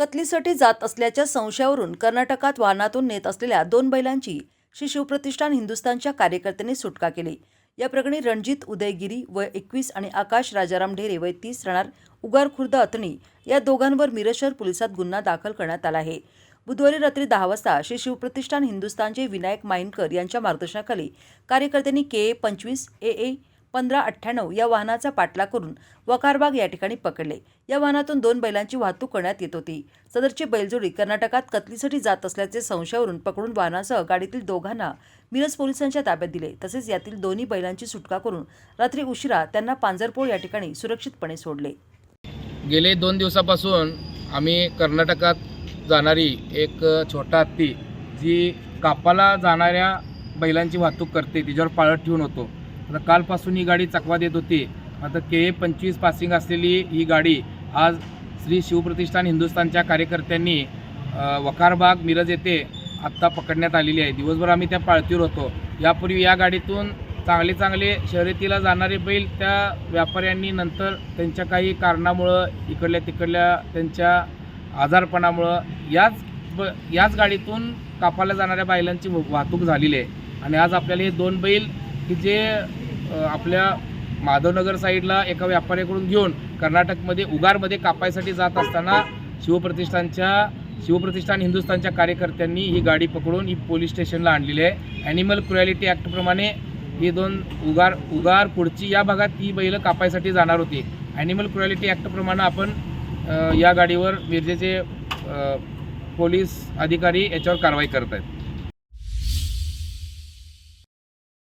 कतलीसाठी जात असल्याच्या संशयावरून कर्नाटकात वाहनातून नेत असलेल्या दोन बैलांची श्री शिवप्रतिष्ठान हिंदुस्थानच्या कार्यकर्त्यांनी सुटका केली. या प्रकरणी रणजित उदयगिरी वय एकवीस आणि आकाश राजाराम ढेरे वय तीस राहणार उगार खुर्द अतणी या दोघांवर मिरजशहर पोलिसात गुन्हा दाखल करण्यात आला आहे. बुधवारी रात्री दहा वाजता श्री शिवप्रतिष्ठान हिंदुस्थानचे विनायक माइनकर यांच्या मार्गदर्शनाखाली कार्यकर्त्यांनी के ए पंचवीस ए ए पंधरा अठ्ठ्याण्णव या वाहनाचा पाठला करून वकारबाग या ठिकाणी पकडले. या वाहनातून दोन बैलांची वाहतूक करण्यात येत होती. सदरची बैलजोडी कर्नाटकात कतलीसाठी जात असल्याचे संशयावरून पकडून वाहनासह गाडीतील दोघांना मिरज पोलिसांच्या ताब्यात दिले. तसेच यातील दोन्ही बैलांची सुटका करून रात्री उशिरा त्यांना पांजरपोळ या ठिकाणी सुरक्षितपणे सोडले. गेले दोन दिवसापासून आम्ही कर्नाटकात जाणारी एक छोटा हत्ती जी कापाला जाणाऱ्या बैलांची वाहतूक करते तिच्यावर पाळत ठेवून होतो. आता कालपासून ही गाडी चकवा देत होती. आता के ए पंचवीस पासिंग असलेली ही गाडी आज श्री शिवप्रतिष्ठान हिंदुस्थानच्या कार्यकर्त्यांनी वकारबाग मिरज येथे आत्ता पकडण्यात आलेली आहे. दिवसभर आम्ही त्या पाळतीवर होतो. यापूर्वी या गाडीतून चांगले चांगले शर्यतीला जाणारे बैल त्या व्यापाऱ्यांनी नंतर त्यांच्या काही कारणामुळं इकडल्या तिकडल्या त्यांच्या आजारपणामुळं याच ब याच गाडीतून कापाला जाणाऱ्या बैलांची वाहतूक झालेली आहे. आणि आज आपल्याला हे दोन बैल की जे आपल्या माधवनगर साईडला एका व्यापाऱ्याकडून घेऊन कर्नाटकमध्ये उगारमध्ये कापायसाठी जात असताना शिवप्रतिष्ठानच्या शिवप्रतिष्ठान हिंदुस्थानच्या कार्यकर्त्यांनी ही गाडी पकडून ही पोलीस स्टेशनला आणलेली आहे. ॲनिमल क्रुॲलिटी ॲक्टप्रमाणे ही दोन उगार उगार पुढची या भागात ही बैलं कापायसाठी जाणार होती. ॲनिमल क्रुॲलिटी ॲक्टप्रमाणे आपण या गाडीवर मिरजेचे पोलीस अधिकारी याच्यावर कारवाई करत आहेत